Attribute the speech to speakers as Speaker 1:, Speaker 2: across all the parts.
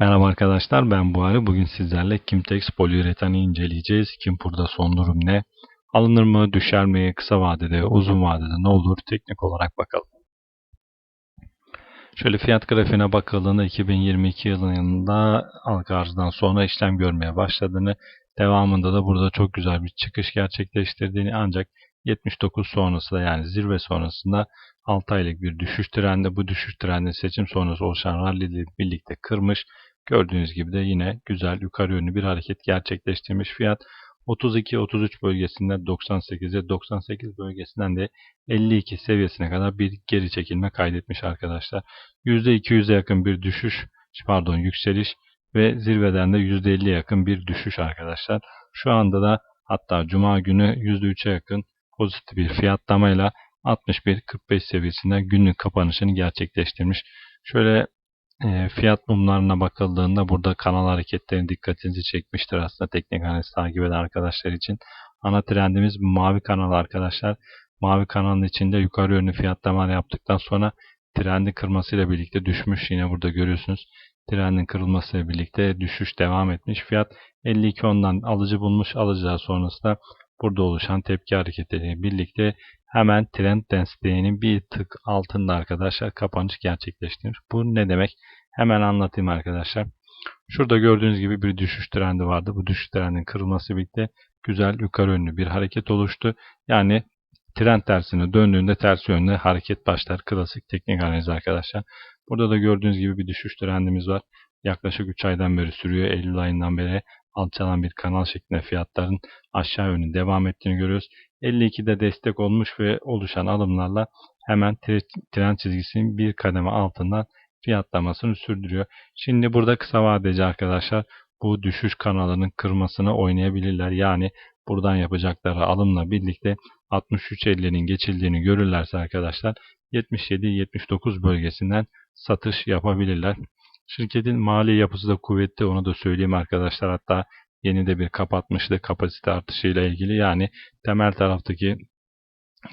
Speaker 1: Merhaba arkadaşlar ben Buhari. Bugün sizlerle Kimtex poliüretani inceleyeceğiz. Kim burada son durum ne? Alınır mı, düşer mi, kısa vadede, uzun vadede ne olur teknik olarak bakalım. Şöyle fiyat grafiğine bakıldığında 2022 yılında halka arzdan sonra işlem görmeye başladığını, devamında da burada çok güzel bir çıkış gerçekleştirdiğini ancak 79 sonrasında yani zirve sonrasında 6 aylık bir düşüş trendi bu düşüş trendi seçim sonrası oluşan rally birlikte kırmış. Gördüğünüz gibi de yine güzel yukarı yönlü bir hareket gerçekleştirmiş fiyat. 32-33 bölgesinden 98'e 98 bölgesinden de 52 seviyesine kadar bir geri çekilme kaydetmiş arkadaşlar. %200'e yakın bir düşüş pardon yükseliş ve zirveden de %50'ye yakın bir düşüş arkadaşlar. Şu anda da hatta cuma günü %3'e yakın pozitif bir fiyatlamayla 61.45 seviyesinden günlük kapanışını gerçekleştirmiş. Şöyle e, fiyat mumlarına bakıldığında burada kanal hareketlerinin dikkatinizi çekmiştir aslında teknik analiz takip eden arkadaşlar için. Ana trendimiz mavi kanal arkadaşlar. Mavi kanalın içinde yukarı yönlü fiyatlamalar yaptıktan sonra trendi kırmasıyla birlikte düşmüş. Yine burada görüyorsunuz. Trendin kırılmasıyla birlikte düşüş devam etmiş. Fiyat 52.10'dan alıcı bulmuş. Alıcılar sonrasında burada oluşan tepki hareketleriyle birlikte hemen trend desteğinin bir tık altında arkadaşlar kapanış gerçekleştirmiş. Bu ne demek? Hemen anlatayım arkadaşlar. Şurada gördüğünüz gibi bir düşüş trendi vardı. Bu düşüş trendinin kırılması birlikte güzel yukarı yönlü bir hareket oluştu. Yani trend tersine döndüğünde ters yönde hareket başlar. Klasik teknik analiz arkadaşlar. Burada da gördüğünüz gibi bir düşüş trendimiz var. Yaklaşık 3 aydan beri sürüyor. Eylül ayından beri alçalan bir kanal şeklinde fiyatların aşağı yönlü devam ettiğini görüyoruz. 52'de destek olmuş ve oluşan alımlarla hemen trend çizgisinin bir kademe altından fiyatlamasını sürdürüyor. Şimdi burada kısa vadeci arkadaşlar bu düşüş kanalının kırmasını oynayabilirler. Yani buradan yapacakları alımla birlikte 63.50'nin geçildiğini görürlerse arkadaşlar 77-79 bölgesinden satış yapabilirler. Şirketin mali yapısı da kuvvetli onu da söyleyeyim arkadaşlar. Hatta yeni de bir kapatmıştı kapasite artışıyla ilgili. Yani temel taraftaki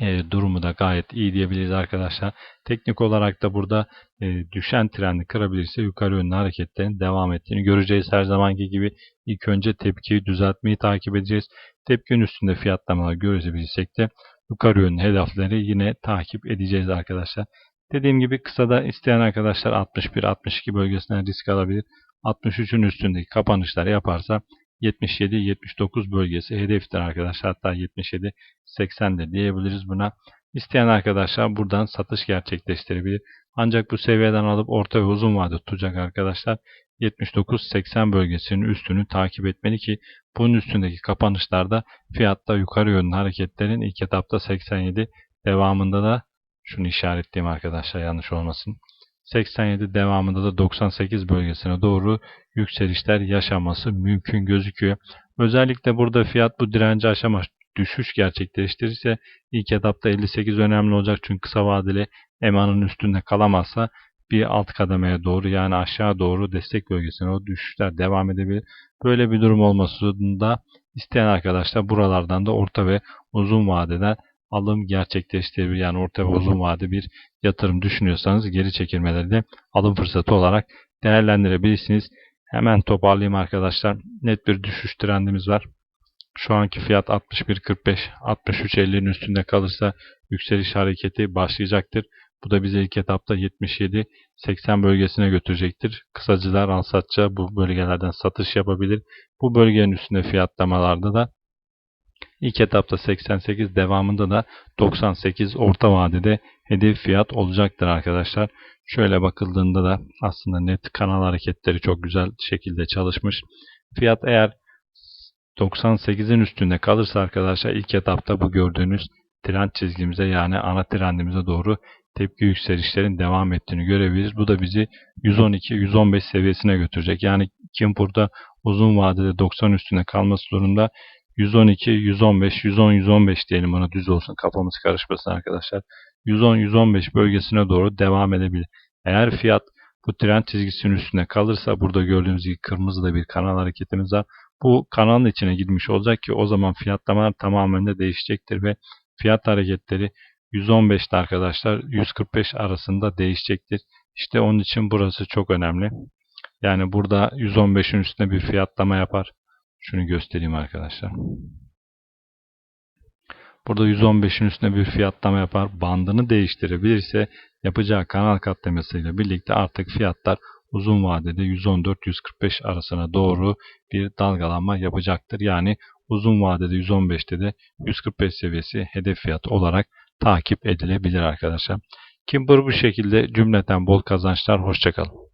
Speaker 1: e, durumu da gayet iyi diyebiliriz arkadaşlar. Teknik olarak da burada e, düşen trendi kırabilirse yukarı yönlü hareketlerin devam ettiğini göreceğiz. Her zamanki gibi ilk önce tepkiyi düzeltmeyi takip edeceğiz. Tepkinin üstünde fiyatlamalar görebilirsek de yukarı yönlü hedefleri yine takip edeceğiz arkadaşlar. Dediğim gibi kısada isteyen arkadaşlar 61-62 bölgesinden risk alabilir. 63'ün üstündeki kapanışlar yaparsa 77-79 bölgesi hedeftir arkadaşlar. Hatta 77-80 de diyebiliriz buna. İsteyen arkadaşlar buradan satış gerçekleştirebilir. Ancak bu seviyeden alıp orta ve uzun vade tutacak arkadaşlar 79-80 bölgesinin üstünü takip etmeli ki bunun üstündeki kapanışlarda fiyatta yukarı yönlü hareketlerin ilk etapta 87 devamında da şunu işaretleyeyim arkadaşlar yanlış olmasın. 87 devamında da 98 bölgesine doğru yükselişler yaşaması mümkün gözüküyor. Özellikle burada fiyat bu direnci aşama düşüş gerçekleştirirse ilk etapta 58 önemli olacak çünkü kısa vadeli emanın üstünde kalamazsa bir alt kademeye doğru yani aşağı doğru destek bölgesine o düşüşler devam edebilir. Böyle bir durum olmasında isteyen arkadaşlar buralardan da orta ve uzun vadeden alım gerçekleştirebilir. Yani orta ve uzun vade bir yatırım düşünüyorsanız geri çekilmeleri de alım fırsatı olarak değerlendirebilirsiniz. Hemen toparlayayım arkadaşlar. Net bir düşüş trendimiz var. Şu anki fiyat 61.45, 63.50'nin üstünde kalırsa yükseliş hareketi başlayacaktır. Bu da bize ilk etapta 77-80 bölgesine götürecektir. Kısacılar alsatça bu bölgelerden satış yapabilir. Bu bölgenin üstünde fiyatlamalarda da İlk etapta 88 devamında da 98 orta vadede hedef fiyat olacaktır arkadaşlar. Şöyle bakıldığında da aslında net kanal hareketleri çok güzel şekilde çalışmış. Fiyat eğer 98'in üstünde kalırsa arkadaşlar ilk etapta bu gördüğünüz trend çizgimize yani ana trendimize doğru tepki yükselişlerin devam ettiğini görebiliriz. Bu da bizi 112-115 seviyesine götürecek. Yani kim burada uzun vadede 90 üstünde kalması durumda 112, 115, 110, 115 diyelim ona düz olsun kafamız karışmasın arkadaşlar. 110, 115 bölgesine doğru devam edebilir. Eğer fiyat bu trend çizgisinin üstüne kalırsa burada gördüğünüz gibi kırmızı da bir kanal hareketimiz var. Bu kanalın içine girmiş olacak ki o zaman fiyatlamalar tamamen de değişecektir ve fiyat hareketleri 115'te arkadaşlar 145 arasında değişecektir. İşte onun için burası çok önemli. Yani burada 115'in üstüne bir fiyatlama yapar. Şunu göstereyim arkadaşlar. Burada 115'in üstüne bir fiyatlama yapar. Bandını değiştirebilirse yapacağı kanal katlamasıyla birlikte artık fiyatlar uzun vadede 114-145 arasına doğru bir dalgalanma yapacaktır. Yani uzun vadede 115'te de 145 seviyesi hedef fiyat olarak takip edilebilir arkadaşlar. Kimber bu şekilde cümleten bol kazançlar. Hoşçakalın.